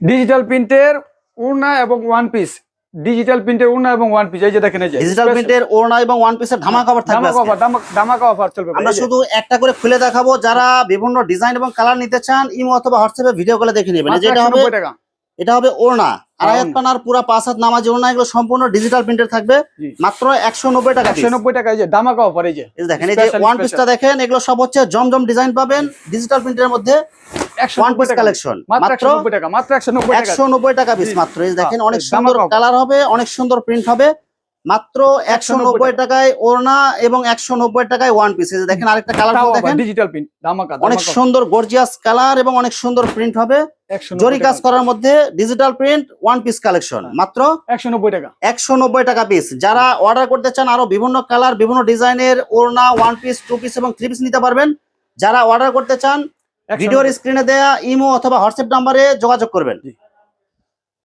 Digital প্রিন্টের উড়না এবং one piece digital প্রিন্টের উড়না এবং ওয়ান পিস এই যে দেখেন এই যে। ডিজিটাল প্রিন্টের ওড়না এবং ওয়ান পিসের ধামাকা কভার থাকবে ধামাকা অফার ধামাকা অফার চলবে আমরা শুধু একটা করে খুলে দেখাবো যারা বিভিন্ন ডিজাইন এবং কালার নিতে চান ইমো অথবা হোয়াটসঅ্যাপে ভিডিও করে দেখে নেবেন। যেটা হবে এটা হবে ওড়না আড়াই হাত পানার পুরা পাঁচ হাত নামাজি ওড়না এগুলো সম্পূর্ণ ডিজিটাল প্রিন্টের থাকবে। মাত্র একশো নব্বই টাকা piece। 190 টাকা এই যে ধামাকা অফার এই যে। দেখেন এই যে ওয়ান পিসটা দেখেন এগুলো সব হচ্ছে জমজম ডিজাইন পাবেন। ডিজিটাল প্রিন্টের মধ্যে 190 কালেকশন মাত্র মাত্র 190 টাকা মাত্র 190 টাকা। একশো নব্বই টাকা পিস মাত্র এই দেখেন হ্যাঁ, অনেক সুন্দর কালার হবে অনেক সুন্দর প্রিন্ট হবে। মাত্র একশো নব্বই টাকায় ওড়না এবং একশো নব্বই টাকায় ওয়ান পিস দেখেন আরেকটা কালার দেখেন। ডিজিটাল প্রিন্ট ধামাকা অনেক সুন্দর গর্জিয়াস কালার এবং অনেক সুন্দর প্রিন্ট হবে। জরি কাজ করার মধ্যে digital print one piece collection মাত্র 190 টাকা। একশো নব্বই টাকা পিস যারা অর্ডার করতে চান আরও বিভিন্ন কালার বিভিন্ন ডিজাইনের ওড়না ওয়ান পিস টু পিস এবং থ্রি পিস নিতে পারবেন। যারা অর্ডার করতে চান 190 ভিডিওর স্ক্রিনে দেয়া ইমো অথবা হোয়াটসঅ্যাপ নাম্বারে যোগাযোগ করবেন।